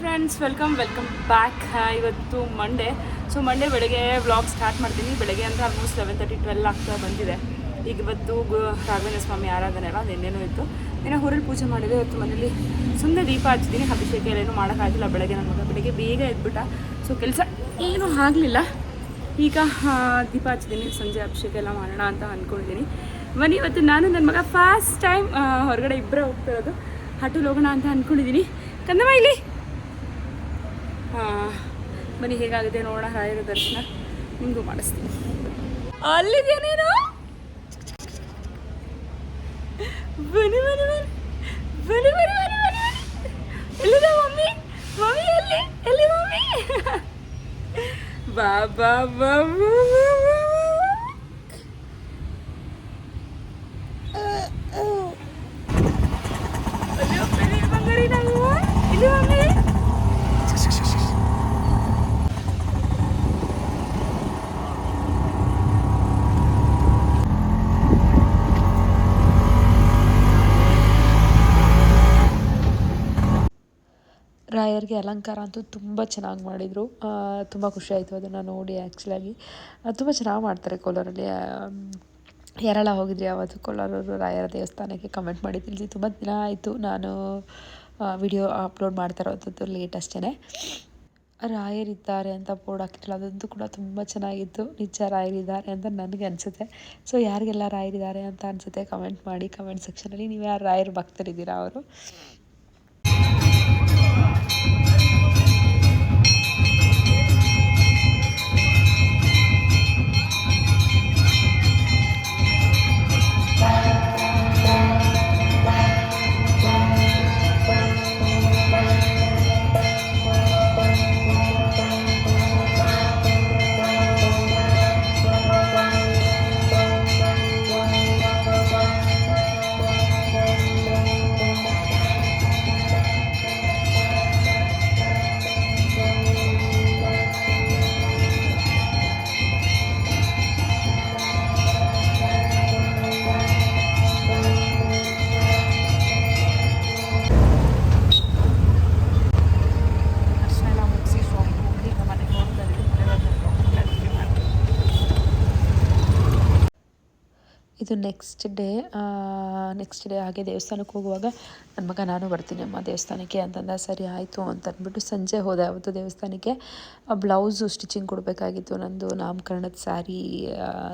Friends welcome welcome back ಇವತ್ತು Monday so Monday ಬೆಳಗ್ಗೆ vlog start ಮಾಡ್ತೀನಿ. ಬೆಳಗ್ಗೆ ಅಂದರೆ ಆಲ್ಮೋಸ್ಟ್ ಲೆವೆನ್ ತರ್ಟಿ ಟ್ವೆಲ್ ಆಗ್ತಾ ಬಂದಿದೆ. ಈಗ ಇವತ್ತು ರಾಘವೇಂದ್ರ ಸ್ವಾಮಿ ಆರಾಧನೆ ಅಲ್ಲ ನಿನ್ನೆನೂ ಇತ್ತು. ನಿನ್ನೆ ಹುರುಳು ಪೂಜೆ ಮಾಡಿದೆ. ಇವತ್ತು ಮನೇಲಿ ಸುಮ್ಮನೆ ದೀಪ ಹಚ್ಚಿದ್ದೀನಿ ಅಭಿಷೇಕ ಏನೂ ಮಾಡೋಕ್ಕಾಗಿಲ್ಲ. ಬೆಳಗ್ಗೆ ನನ್ನ ಮಗ ಬೆಳಗ್ಗೆ ಬೇಗ ಎದ್ಬಿಟ್ಟ. ಸೊ ಕೆಲಸ ಏನೂ ಆಗಲಿಲ್ಲ. ಈಗ ದೀಪ ಹಚ್ಚಿದ್ದೀನಿ ಸಂಜೆ ಅಭಿಷೇಕ ಎಲ್ಲ ಮಾಡೋಣ ಅಂತ ಅಂದ್ಕೊಂಡಿದ್ದೀನಿ ಮನೆ ಇವತ್ತು ನಾನು ನನ್ನ ಮಗ ಫಸ್ಟ್ ಟೈಮ್ ಹೊರಗಡೆ ಇಬ್ಬರೇ ಹೋಗ್ತಿರೋದು ಹಟು ಹೋಗೋಣ ಅಂತ ಅಂದ್ಕೊಂಡಿದ್ದೀನಿ ಕಂದಮ್ಮ, ಇಲ್ಲಿ. ಮನೆ ಹೇಗಾಗಿದೆ ನೋಡೋಣ, ರಾಯರ ದರ್ಶನ ನಿಮಗೂ ಮಾಡಿಸ್ತೀನಿ. ಅಲ್ಲಿದೆಯಾ ನೀನು? ಬನ್ನಿ ಬನ್ನಿ ಬನ್ನಿ. ಬನ್ನಿ ಬನ್ನಿ ಬನ್ನಿ ಮಮ್ಮಿ? ಮಮ್ಮಿ ಎಲ್ಲಿ? ಎಲ್ಲಿ ಮಮ್ಮಿ? ಬಾ ಬಾ ಬಾ ಬಾ ಬಾ. ರಾಯರ್ಗೆ ಅಲಂಕಾರ ಅಂತೂ ತುಂಬ ಚೆನ್ನಾಗಿ ಮಾಡಿದರು. ತುಂಬ ಖುಷಿ ಆಯಿತು ಅದನ್ನು ನೋಡಿ ಆ್ಯಕ್ಚುಲಾಗಿ ತುಂಬ ಚೆನ್ನಾಗಿ ಮಾಡ್ತಾರೆ ಕೋಲಾರಲ್ಲಿ. ಯಾರೆಲ್ಲ ಹೋಗಿದ್ರಿ ಯಾವತ್ತು ಕೋಲಾರವರು ರಾಯರ ದೇವಸ್ಥಾನಕ್ಕೆ ಕಮೆಂಟ್ ಮಾಡಿ ತಿಳಿಸಿ. ತುಂಬ ದಿನ ಆಯಿತು ನಾನು ವಿಡಿಯೋ ಅಪ್ಲೋಡ್ ಮಾಡ್ತಾ ಇರೋದು ಲೇಟ್ ರಾಯರಿದ್ದಾರೆ ಅಂತ ಬೋರ್ಡ್ ಹಾಕಿರಲ್ಲ ಅದಂತೂ ಕೂಡ ತುಂಬ ಚೆನ್ನಾಗಿತ್ತು. ನಿಜ ರಾಯರಿದ್ದಾರೆ ಅಂತ ನನಗೆ ಅನಿಸುತ್ತೆ. ಸೊ ಯಾರಿಗೆಲ್ಲ ರಾಯರಿದ್ದಾರೆ ಅಂತ ಅನಿಸುತ್ತೆ ಕಮೆಂಟ್ ಮಾಡಿ ಕಮೆಂಟ್ ಸೆಕ್ಷನಲ್ಲಿ ನೀವು ಯಾರು ರಾಯರು ಭಕ್ತರಿದ್ದೀರಾ ಅವರು? ಇದು ನೆಕ್ಸ್ಟ್ ಡೇ ನೆಕ್ಸ್ಟ್ ಡೇ ಹಾಗೆ ದೇವಸ್ಥಾನಕ್ಕೆ ಹೋಗುವಾಗ ನನ್ನ ಮಗ, ನಾನು ಬರ್ತೀನಿ ಅಮ್ಮ ದೇವಸ್ಥಾನಕ್ಕೆ. ಅಂತಂದ, ಸರಿ ಆಯಿತು. ಅಂತ ಅಂದ್ಬಿಟ್ಟು ಸಂಜೆ ಹೋದೆ. ಅವತ್ತು ದೇವಸ್ಥಾನಕ್ಕೆ ಬ್ಲೌಸು ಸ್ಟಿಚಿಂಗ್ ಕೊಡಬೇಕಾಗಿತ್ತು ನಂದು ನಾಮಕರಣದ ಸ್ಯಾರಿ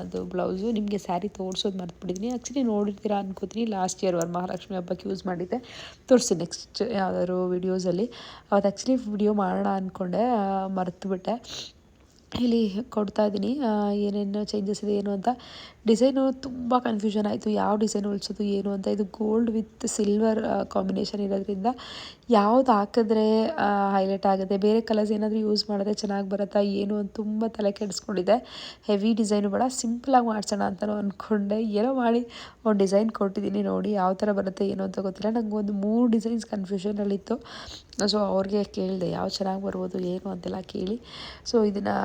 ಅದು ಬ್ಲೌಸು ನಿಮಗೆ ಸ್ಯಾರಿ ತೋರಿಸೋದು ಮರ್ತ್ಬಿಟ್ಟಿದ್ದೀನಿ ಆ್ಯಕ್ಚುಲಿ ನೋಡಿರ್ತೀರಾ ಅನ್ಕೋತೀನಿ. ಲಾಸ್ಟ್ ಇಯರ್ ವರಮಹಾಲಕ್ಷ್ಮಿ ಹಬ್ಬಕ್ಕೆ ಯೂಸ್ ಮಾಡಿದ್ದೆ. ತೋರಿಸಿ ನೆಕ್ಸ್ಟ್ ಯಾವ್ದಾದ್ರು ವೀಡಿಯೋಸಲ್ಲಿ ಅವತ್ತು ಆ್ಯಕ್ಚುಲಿ ವಿಡಿಯೋ ಮಾಡೋಣ ಅಂದ್ಕೊಂಡೆ ಮರ್ತುಬಿಟ್ಟೆ. ಇಲ್ಲಿ ಕೊಡ್ತಾ ಇದ್ದೀನಿ. ಏನೇನು ಚೇಂಜಸ್ ಇದೆ, ಏನು ಅಂತ. ಡಿಸೈನು ತುಂಬ ಕನ್ಫ್ಯೂಷನ್ ಆಯಿತು. ಯಾವ ಡಿಸೈನ್ ಉಳಿಸೋದು ಏನು ಅಂತ. ಇದು ಗೋಲ್ಡ್ ವಿತ್ ಸಿಲ್ವರ್ ಕಾಂಬಿನೇಷನ್ ಇರೋದ್ರಿಂದ ಯಾವ್ದು ಹಾಕಿದ್ರೆ ಹೈಲೈಟ್ ಆಗುತ್ತೆ? ಬೇರೆ ಕಲರ್ಸ್ ಏನಾದರೂ ಯೂಸ್ ಮಾಡಿದ್ರೆ ಚೆನ್ನಾಗಿ ಬರುತ್ತಾ, ಏನು ಅಂತ ತುಂಬ ತಲೆ ಕೆಡಿಸ್ಕೊಂಡಿದೆ. ಹೆವಿ ಡಿಸೈನು ಬೇಡ ಸಿಂಪಲಾಗಿ ಮಾಡ್ಸೋಣ ಅಂತಲೂ ಅಂದ್ಕೊಂಡೆ ಏನೋ ಮಾಡಿ ಒಂದು ಡಿಸೈನ್ ಕೊಟ್ಟಿದ್ದೀನಿ ನೋಡಿ, ಯಾವ ಥರ ಬರುತ್ತೆ, ಏನು ಅಂತ ಗೊತ್ತಿಲ್ಲ. ನಂಗೆ ಒಂದು ಮೂರು ಡಿಸೈನ್ಸ್ ಕನ್ಫ್ಯೂಷನಲ್ಲಿತ್ತು ಸೊ ಅವ್ರಿಗೆ ಕೇಳಿದೆ, ಯಾವ ಚೆನ್ನಾಗಿ ಬರ್ಬೋದು, ಏನು ಅಂತೆಲ್ಲ ಕೇಳಿ. ಸೊ ಇದನ್ನು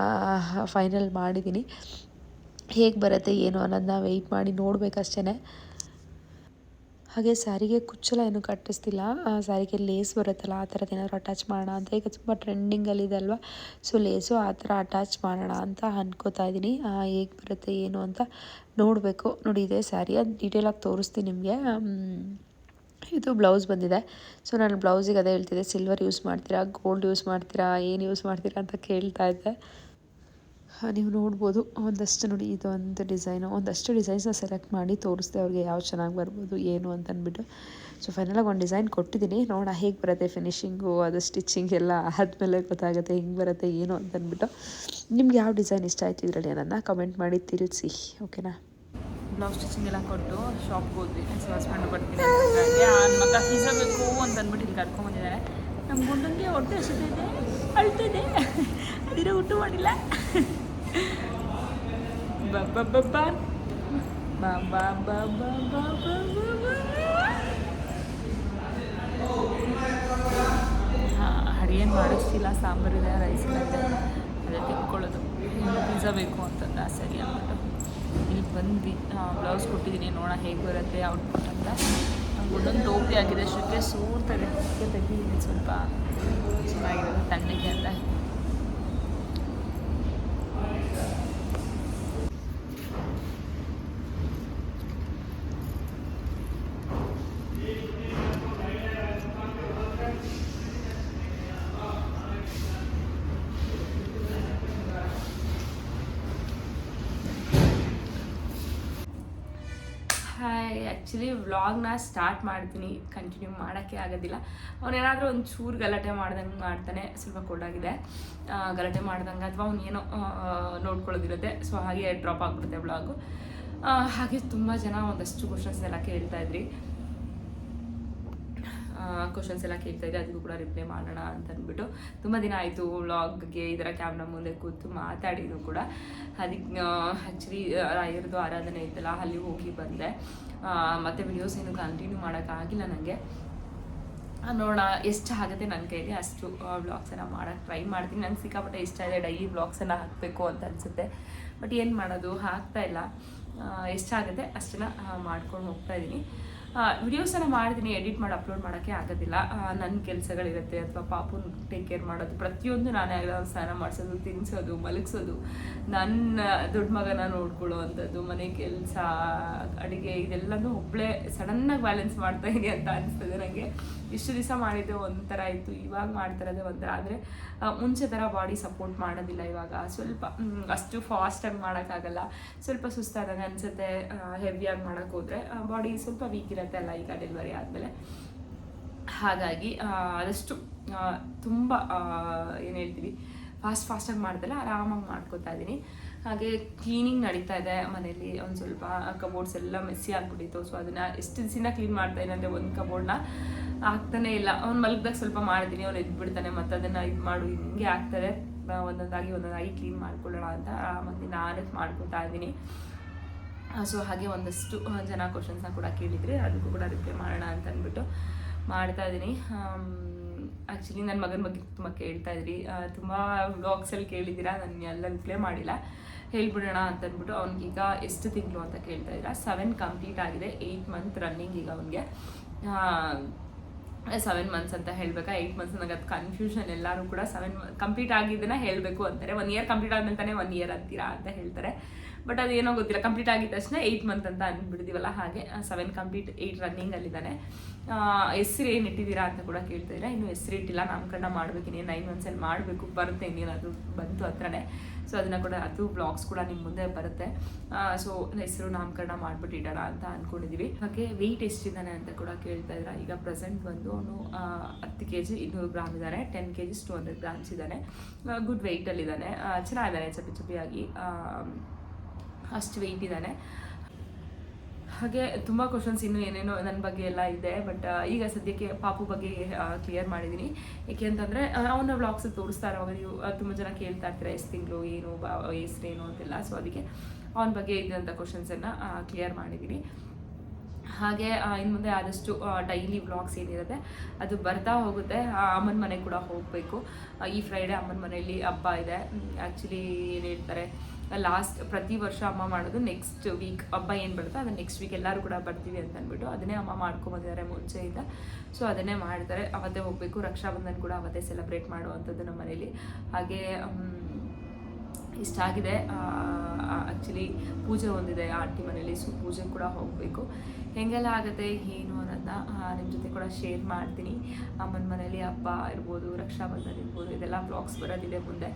ಫೈನಲ್ ಮಾಡಿದ್ದೀನಿ ಹೇಗೆ ಬರುತ್ತೆ, ಏನು ಅನ್ನೋದನ್ನ ವೆಯ್ಟ್ ಮಾಡಿ ನೋಡಬೇಕಷ್ಟೇ ಹಾಗೆ ಸ್ಯಾರಿಗೆ ಕುಚ್ಚಲ ಏನು ಕಟ್ಟಿಸ್ತಿಲ್ಲ. ಸ್ಯಾರಿಗೆ ಲೇಸ್ ಬರುತ್ತಲ್ಲ, ಆ ಥರದ್ದು ಏನಾದರೂ ಅಟ್ಯಾಚ್ ಮಾಡೋಣ ಅಂತ. ಈಗ ತುಂಬ ಟ್ರೆಂಡಿಂಗಲ್ಲಿದೆ ಅಲ್ವಾ? ಸೊ ಲೇಸು ಆ ಥರ ಅಟ್ಯಾಚ್ ಮಾಡೋಣ ಅಂತ ಅನ್ಕೋತಾ ಇದ್ದೀನಿ ಹೇಗೆ ಬರುತ್ತೆ, ಏನು ಅಂತ ನೋಡಬೇಕು. ನೋಡಿ, ಇದೆ ಸ್ಯಾರಿ ಅದು ಡೀಟೇಲಾಗಿ ತೋರಿಸ್ತೀನಿ ನಿಮಗೆ. ಇದು ಬ್ಲೌಸ್ ಬಂದಿದೆ. ಸೊ ನಾನು ಬ್ಲೌಸಿಗೆ ಅದೇ ಹೇಳ್ತಿದ್ದೆ ಸಿಲ್ವರ್ ಯೂಸ್ ಮಾಡ್ತೀರಾ ಗೋಲ್ಡ್ ಯೂಸ್ ಮಾಡ್ತೀರಾ, ಏನು ಯೂಸ್ ಮಾಡ್ತೀರಾ ಅಂತ ಕೇಳ್ತಾ ಇದ್ದೆ. ನೀವು ನೋಡ್ಬೋದು. ಒಂದಷ್ಟು ನೋಡಿ, ಇದು ಒಂದು ಡಿಸೈನು ಒಂದಷ್ಟು ಡಿಸೈನ್ಸ್ನ ಸೆಲೆಕ್ಟ್ ಮಾಡಿ ತೋರಿಸ್ದೆ ಅವ್ರಿಗೆ ಯಾವ ಚೆನ್ನಾಗಿ ಬರ್ಬೋದು, ಏನು ಅಂತ ಅಂದ್ಬಿಟ್ಟು. ಸೊ ಫೈನಲಾಗಿ ಒಂದು ಡಿಸೈನ್ ಕೊಟ್ಟಿದ್ದೀನಿ. ನೋಡೋಣ ಹೇಗೆ ಬರುತ್ತೆ ಫಿನಿಶಿಂಗು ಅದು ಸ್ಟಿಚಿಂಗ್ ಎಲ್ಲ ಆದಮೇಲೆ ಗೊತ್ತಾಗುತ್ತೆ ಹೆಂಗೆ ಬರುತ್ತೆ, ಏನು ಅಂತ ಅಂದ್ಬಿಟ್ಟು. ನಿಮ್ಗೆ ಯಾವ ಡಿಸೈನ್ ಇಷ್ಟ ಆಯ್ತು ಇದರಲ್ಲಿ ಅದನ್ನು ಕಮೆಂಟ್ ಮಾಡಿ ತಿಳಿಸಿ ಓಕೆನಾ ಬ್ಲೌಸ್ ಸ್ಟಿಚಿಂಗ್ ಎಲ್ಲ ಕೊಟ್ಟು ಶಾಪ್ಗೆ ಹೋದ್ವಿ. ಹಸ್ಬೆಂಡ್ ಬರ್ತೀನಿ ಅವ್ನ ಮಗ ಪಿಜ್ಜಾ ಬೇಕು ಅಂತ ಅಂದ್ಬಿಟ್ಟು ಇಲ್ಲಿ ಕರ್ಕೊಂಡ್ಬಂದಿದ್ದಾರೆ ನಮ್ಮ ಗುಂಡಂಗೆ ಹೊಟ್ಟೆ ಹಸಿದಿದೆ ಅಳ್ತಿದೆ. ಅದಿರೋ ಊಟ ಮಾಡಿಲ್ಲ. ಬಬ್ಬಾ ಬಾ ಬಾ ಹಾಂ, ಅಡಿಗೇನು ಮಾಡಿಸ್ತಿಲ್ಲ ಸಾಂಬಾರಿದೆ ರೈಸ್ ಇದೆ. ಅದೇ ತಿಳ್ಕೊಳ್ಳೋದು ಪಿಜ್ಜಾ ಬೇಕು ಅಂತಂದ ಸರಿ ಅಂದ್ಬಿಟ್ಟು. ಬಂದ್ವಿ ಬ್ಲೌಸ್ ಕೊಟ್ಟಿದ್ದೀನಿ, ನೋಡೋಣ ಹೇಗೆ ಬರುತ್ತೆ ಔಟ್ಪುಟ್ ಅಂತ. ಒಂದೊಂದು ಟೋಪಿ ಹಾಕಿದೆ ಶುದ್ಧ ಸೂರ್ತದೆ ಅದಕ್ಕೆ ಸ್ವಲ್ಪ ಚೆನ್ನಾಗಿರೋದು, ತಣ್ಣಗೆ ಅಂತ. ಆ್ಯಕ್ಚುಲಿ ವ್ಲಾಗ್ನ ಸ್ಟಾರ್ಟ್ ಮಾಡ್ತೀನಿ. ಕಂಟಿನ್ಯೂ ಮಾಡೋಕ್ಕೆ ಆಗೋದಿಲ್ಲ. ಅವನೇನಾದರೂ ಒಂದು ಚೂರು ಗಲಾಟೆ ಮಾಡ್ದಂಗೆ ಮಾಡ್ತಾನೆ, ಸ್ವಲ್ಪ ಕೊಡಾಗಿದೆ ಗಲಾಟೆ ಮಾಡ್ದಂಗೆ ಅಥವಾ ಅವನೇನೋ ನೋಡ್ಕೊಳ್ಳೋದಿರುತ್ತೆ. ಸೊ ಹಾಗೆ ಡ್ರಾಪ್ ಆಗಿಬಿಡುತ್ತೆ ವ್ಲಾಗು ಹಾಗೆ ತುಂಬ ಜನ ಒಂದಷ್ಟು ಕ್ವಶನ್ಸ್ ಎಲ್ಲ ಕೇಳ್ತಾ ಇದ್ರಿ. ಕ್ವಶನ್ಸ್ ಎಲ್ಲ ಕೇಳ್ತಾ ಇದ್ದೆ ಅದಕ್ಕೂ ಕೂಡ ರಿಪ್ಲೈ ಮಾಡೋಣ ಅಂತ ಅಂದ್ಬಿಟ್ಟು. ತುಂಬ ದಿನ ಆಯಿತು ವ್ಲಾಗ್ಗೆ ಇದರ ಕ್ಯಾಮ್ರಾ ಮುಂದೆ ಕೂತು ಮಾತಾಡಿದ್ದು ಕೂಡ. ಅದಕ್ಕೆ ಆ್ಯಕ್ಚುಲಿ ರಾಯರದು ಆರಾಧನೆ ಇತ್ತಲ್ಲ, ಅಲ್ಲಿ ಹೋಗಿ ಬಂದೆ. ಮತ್ತು ವಿಡಿಯೋಸ್ ಏನು ಕಂಟಿನ್ಯೂ ಮಾಡೋಕ್ಕಾಗಿಲ್ಲ ನನಗೆ ನೋಡೋಣ, ಎಷ್ಟು ಆಗುತ್ತೆ ನನ್ನ ಕೈಲಿ ಅಷ್ಟು ವ್ಲಾಗ್ಸನ್ನು ಮಾಡೋಕ್ಕೆ ಟ್ರೈ ಮಾಡ್ತೀನಿ. ನಂಗೆ ಸಿಕ್ಕಾಪಟ್ಟೆ ಇಷ್ಟ ಇದೆ ಡೈಲಿ ವ್ಲಾಗ್ಸನ್ನು ಹಾಕಬೇಕು ಅಂತ ಅನಿಸುತ್ತೆ. ಬಟ್ ಏನು ಮಾಡೋದು, ಹಾಕ್ತಾ ಇಲ್ಲ. ಎಷ್ಟಾಗುತ್ತೆ ಅಷ್ಟನ್ನು ಮಾಡ್ಕೊಂಡು ಹೋಗ್ತಾ ಇದ್ದೀನಿ ವಿಡಿಯೋಸನ್ನು ಮಾಡ್ತೀನಿ ಎಡಿಟ್ ಮಾಡಿ ಅಪ್ಲೋಡ್ ಮಾಡೋಕ್ಕೆ ಆಗೋದಿಲ್ಲ. ನನ್ನ ಕೆಲಸಗಳಿರುತ್ತೆ ಅಥವಾ ಪಾಪುನ ಟೇಕ್ ಕೇರ್ ಮಾಡೋದು. ಪ್ರತಿಯೊಂದು ನಾನೇ ಆಗಲ್ಲ ಸ್ನಾನ ಮಾಡಿಸೋದು ತಿನ್ನಿಸೋದು ಮಲಗಿಸೋದು. ನನ್ನ ದೊಡ್ಡ ಮಗನ ನೋಡ್ಕೊಳ್ಳೋ ಅಂಥದ್ದು, ಮನೆ ಕೆಲಸ, ಅಡುಗೆ ಇದೆಲ್ಲನೂ ಒಬ್ಬಳೇ ಸಡನ್ನಾಗಿ ಬ್ಯಾಲೆನ್ಸ್ ಮಾಡ್ತಾ ಇದೆ ಅಂತ ಅನಿಸ್ತದೆ ನನಗೆ ಇಷ್ಟು ದಿವಸ ಮಾಡಿದ್ದೆ ಒಂಥರ ಇತ್ತು ಇವಾಗ ಮಾಡ್ತಾ ಇರೋದೇ ಒಂಥರ. ಆದರೆ ಮುಂಚೆ ಥರ ಬಾಡಿ ಸಪೋರ್ಟ್ ಮಾಡೋದಿಲ್ಲ ಇವಾಗ. ಸ್ವಲ್ಪ ಅಷ್ಟು ಫಾಸ್ಟಾಗಿ ಮಾಡೋಕ್ಕಾಗಲ್ಲ. ಸ್ವಲ್ಪ ಸುಸ್ತಾದಾಗ ಅನಿಸುತ್ತೆ ಹೆವಿಯಾಗಿ ಮಾಡೋಕ್ಕೋದ್ರೆ ಬಾಡಿ ಸ್ವಲ್ಪ ವೀಕ್ ಇರುತ್ತೆ ಅಲ್ಲ ಈಗ ಡೆಲಿವರಿ ಆದಮೇಲೆ ಹಾಗಾಗಿ ಆದಷ್ಟು ತುಂಬ ಏನು ಹೇಳ್ತೀವಿ ಫಾಸ್ಟ್ ಫಾಸ್ಟಾಗಿ ಮಾಡ್ದಲ್ಲ ಆರಾಮಾಗಿ ಮಾಡ್ಕೋತಾ ಇದ್ದೀನಿ. ಹಾಗೆ ಕ್ಲೀನಿಂಗ್ ನಡೀತಾ ಇದೆ ಮನೆಯಲ್ಲಿ ಒಂದು ಸ್ವಲ್ಪ ಕಬೋರ್ಡ್ಸ್ ಎಲ್ಲ ಮೆಸ್ಸಿ ಆಗ್ಬಿಟ್ಟಿತ್ತು. ಸೊ ಅದನ್ನು ಎಷ್ಟು ದಿನ ಕ್ಲೀನ್ ಮಾಡ್ತಾ ಇದ್ದೀನಿ ಅಂದರೆ ಒಂದು ಕಬೋರ್ಡ್ನ ಆಗ್ತಾನೆ ಇಲ್ಲ. ಅವ್ನು ಮಲಗ್ದಾಗ ಸ್ವಲ್ಪ ಮಾಡಿದ್ದೀನಿ ಅವ್ನು ಎದ್ಬಿಡ್ತಾನೆ ಮತ್ತು ಅದನ್ನು ಇದು ಮಾಡು ಹಿಂಗೆ ಆ, ಒಂದೊಂದಾಗಿ ಒಂದೊಂದಾಗಿ ಕ್ಲೀನ್ ಮಾಡ್ಕೊಳ್ಳೋಣ ಅಂತ ಆರಾಮಾಗಿ ನಾನು ಮಾಡ್ಕೊತಾ ಇದ್ದೀನಿ. ಸೊ ಹಾಗೆ ಒಂದಷ್ಟು ಜನ ಕ್ವಶನ್ಸ್ನ ಕೂಡ ಕೇಳಿದರೆ ಅದಕ್ಕೂ ಕೂಡ ರಿಪ್ಲೈ ಮಾಡೋಣ ಅಂತ ಅಂದ್ಬಿಟ್ಟು ಮಾಡ್ತಾ ಇದ್ದೀನಿ. ಆ್ಯಕ್ಚುಲಿ ನನ್ನ ಮಗನ ಬಗ್ಗೆ ತುಂಬ ಕೇಳ್ತಾ ಇದ್ರಿ. ತುಂಬ ವ್ಲಾಗ್ಸಲ್ಲಿ ಕೇಳಿದ್ದೀರಾ? ನಾನು ಎಲ್ಲ ರಿಪ್ಲೈ ಮಾಡಿಲ್ಲ. ಹೇಳ್ಬಿಡೋಣ ಅಂತ ಅಂದ್ಬಿಟ್ಟು ಅವ್ನಿಗೀಗ ಎಷ್ಟು ತಿಂಗಳು ಅಂತ ಕೇಳ್ತಾ ಇದ್ದೀರಾ ಸೆವೆನ್ ಕಂಪ್ಲೀಟ್ ಆಗಿದೆ. ಏಯ್ಟ್ ಮಂತ್ ರನ್ನಿಂಗ್ ಈಗ ಅವನಿಗೆ. ಸೆವೆನ್ ಮಂತ್ಸ್ ಅಂತ ಹೇಳಬೇಕಾ? ಏಯ್ಟ್ ಮಂತ್ಸ್ ನನಗೆ ಅದು ಕನ್ಫ್ಯೂಷನ್ ಎಲ್ಲರೂ ಕೂಡ ಸೆವೆನ್ ಕಂಪ್ಲೀಟ್ ಆಗಿದ್ದನ್ನ ಹೇಳಬೇಕು ಅಂತಾರೆ. ಒನ್ ಇಯರ್ ಕಂಪ್ಲೀಟ್ ಆದ್ಮೇಲೆ ತಾನೇ ಒನ್ ಇಯರ್ ಅಂತೀರಾ ಅಂತ ಹೇಳ್ತಾರೆ. ಬಟ್ ಅದು ಏನೋ ಗೊತ್ತಿಲ್ಲ. ಕಂಪ್ಲೀಟ್ ಆಗಿದ ತಕ್ಷಣ ಏಯ್ಟ್ ಮಂತ್ ಅಂತ ಅಂದ್ಬಿಡ್ತೀವಲ್ಲ ಹಾಗೆ. ಸೆವೆನ್ ಕಂಪ್ಲೀಟ್ ಏಯ್ಟ್ ರನ್ನಿಂಗಲ್ಲಿದ್ದಾನೆ ಹೆಸ್ರು ಏನು ಇಟ್ಟಿದ್ದೀರಾ ಅಂತ ಕೂಡ ಕೇಳ್ತಾ ಇದ್ದೀರಾ ಇನ್ನು ಹೆಸ್ರು ಇಟ್ಟಿಲ್ಲ, ನಾಮಕರಣ ಮಾಡಬೇಕು, ಇನ್ನೇನು ನೈನ್ ಮಂತ್ಸಲ್ಲಿ ಮಾಡಬೇಕು, ಬರುತ್ತೆ ಅದು ಬಂತು ಹತ್ರನೇ. ಸೊ ಅದನ್ನು ಕೂಡ, ಅದು ಬ್ಲಾಗ್ಸ್ ಕೂಡ ನಿಮ್ಮ ಮುಂದೆ ಬರುತ್ತೆ. ಸೊ ಹೆಸರು ನಾಮಕರಣ ಮಾಡ್ಬಿಟ್ಟು ಇಡೋಣ ಅಂತ ಅಂದ್ಕೊಂಡಿದ್ದೀವಿ ಹಾಗೆ ವೆಯ್ಟ್ ಎಷ್ಟಿದ್ದಾನೆ ಅಂತ ಕೂಡ ಕೇಳ್ತಾ ಇದ್ರ. ಈಗ ಪ್ರೆಸೆಂಟ್ ಬಂದು ಅವನು ಹತ್ತು ಕೆ ಜಿ ಇನ್ನೂರು ಗ್ರಾಮ್ ಇದ್ದಾನೆ. Ten K Gs two hundred grams ಇದ್ದಾನೆ ಗುಡ್ ವೆಯ್ಟಲ್ಲಿದ್ದಾನೆ ಚೆನ್ನಾಗಿದ್ದಾನೆ, ಚಪ್ಪಿ ಚಪ್ಪಿಯಾಗಿ. ಅಷ್ಟು ವೆಯ್ಟ್ ಇದ್ದಾನೆ. ಹಾಗೆ ತುಂಬ ಕ್ವಶನ್ಸ್ ಇನ್ನೂ ಏನೇನೋ ನನ್ನ ಬಗ್ಗೆ ಎಲ್ಲ ಇದೆ ಬಟ್ ಈಗ ಸದ್ಯಕ್ಕೆ ಪಾಪು ಬಗ್ಗೆ ಕ್ಲಿಯರ್ ಮಾಡಿದ್ದೀನಿ ಏಕೆ ಅಂತಂದರೆ ಅವನ ವ್ಲಾಗ್ಸ್ ತೋರಿಸ್ತಾ ಅವಾಗ ನೀವು ತುಂಬ ಜನ ಕೇಳ್ತಾ ಇರ್ತೀರ, ಎಷ್ಟು ತಿಂಗಳು, ಏನು, ಬಾ ಏನು ಅಂತೆಲ್ಲ. ಸೊ ಅದಕ್ಕೆ ಅವನ ಬಗ್ಗೆ ಇದ್ದಂಥ ಕ್ವಶನ್ಸನ್ನು ಕ್ಲಿಯರ್ ಮಾಡಿದ್ದೀನಿ ಹಾಗೆ ಇನ್ನು ಮುಂದೆ ಆದಷ್ಟು ಡೈಲಿ ವ್ಲಾಗ್ಸ್ ಏನಿರುತ್ತೆ, ಅದು ಬರ್ತಾ ಹೋಗುತ್ತೆ. ಅಮ್ಮನ ಮನೆ ಕೂಡ ಹೋಗಬೇಕು. ಈ ಫ್ರೈಡೇ ಅಮ್ಮನ ಮನೆಯಲ್ಲಿ ಹಬ್ಬ ಇದೆ. ಆ್ಯಕ್ಚುಲಿ ಏನು ಹೇಳ್ತಾರೆ ಲಾಸ್ಟ್ ಪ್ರತಿ ವರ್ಷ ಅಮ್ಮ ಮಾಡೋದು ನೆಕ್ಸ್ಟ್ ವೀಕ್ ಹಬ್ಬ ಏನು ಬರುತ್ತೋ ಅದನ್ನು ನೆಕ್ಸ್ಟ್ ವೀಕ್ ಎಲ್ಲರೂ ಕೂಡ ಬರ್ತೀವಿ ಅಂತ ಅಂದ್ಬಿಟ್ಟು ಅದನ್ನೇ ಅಮ್ಮ ಮಾಡ್ಕೊಂಬಂದಿದ್ದಾರೆ ಮುಂಚೆಯಿಂದ. ಸೊ ಅದನ್ನೇ ಮಾಡ್ತಾರೆ. ಅವತ್ತೇ ಹೋಗಬೇಕು. ರಕ್ಷಾಬಂಧನ್ ಕೂಡ ಅವತ್ತೇ ಸೆಲೆಬ್ರೇಟ್ ಮಾಡುವಂಥದ್ದು ನಮ್ಮ ಮನೇಲಿ. ಹಾಗೆ ಇಷ್ಟ ಆಗಿದೆ ಆ್ಯಕ್ಚುಲಿ ಪೂಜೆ ಒಂದಿದೆ, ಆಂಟಿ ಮನೇಲಿ ಸೊ ಪೂಜೆ ಕೂಡ ಹೋಗಬೇಕು. ಹೆಂಗೆಲ್ಲ ಆಗುತ್ತೆ, ಏನು ಅನ್ನೋದನ್ನ ನಿಮ್ಮ ಜೊತೆ ಕೂಡ ಶೇರ್ ಮಾಡ್ತೀನಿ. ಅಮ್ಮನ ಮನೇಲಿ ಹಬ್ಬ ಇರ್ಬೋದು, ರಕ್ಷಾಬಂಧನ ಇರ್ಬೋದು, ಇದೆಲ್ಲ ಬ್ಲಾಗ್ಸ್ ಬರೋದಿದೆ ಮುಂದೆ.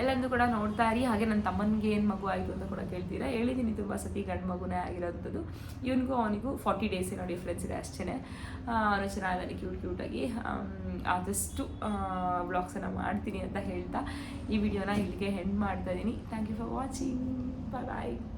ಎಲ್ಲಂದು ಕೂಡ ನೋಡ್ತಾ ಇರಿ. ಹಾಗೆ ನನ್ನ ತಮ್ಮನಿಗೆ ಏನು ಮಗು ಆಯಿತು ಅಂತ ಕೂಡ ಕೇಳ್ತೀರಾ? ಹೇಳಿದ್ದೀನಿ ತುಂಬ ಸತಿ ಗಂಡು ಮಗುನೇ ಆಗಿರೋಂಥದ್ದು. ಇವನಿಗೂ ಅವನಿಗೂ ಫಾರ್ಟಿ ಡೇಸ್ ಏನೋ ಡಿಫ್ರೆನ್ಸ್ ಇದೆ ಅಷ್ಟೇ ಅವನು ಚೆನ್ನಾಗಿದ್ದಾನೆ ಕ್ಯೂಟ್ ಕ್ಯೂಟಾಗಿ ಆದಷ್ಟು ಬ್ಲಾಗ್ಸನ್ನು ಮಾಡ್ತೀನಿ ಅಂತ ಹೇಳ್ತಾ ಈ ವಿಡಿಯೋನ ಇಲ್ಲಿಗೆ ಹೆಂಡ್ ಮಾಡ್ತಾ ಇದ್ದೀನಿ. Thank you for watching Bye bye.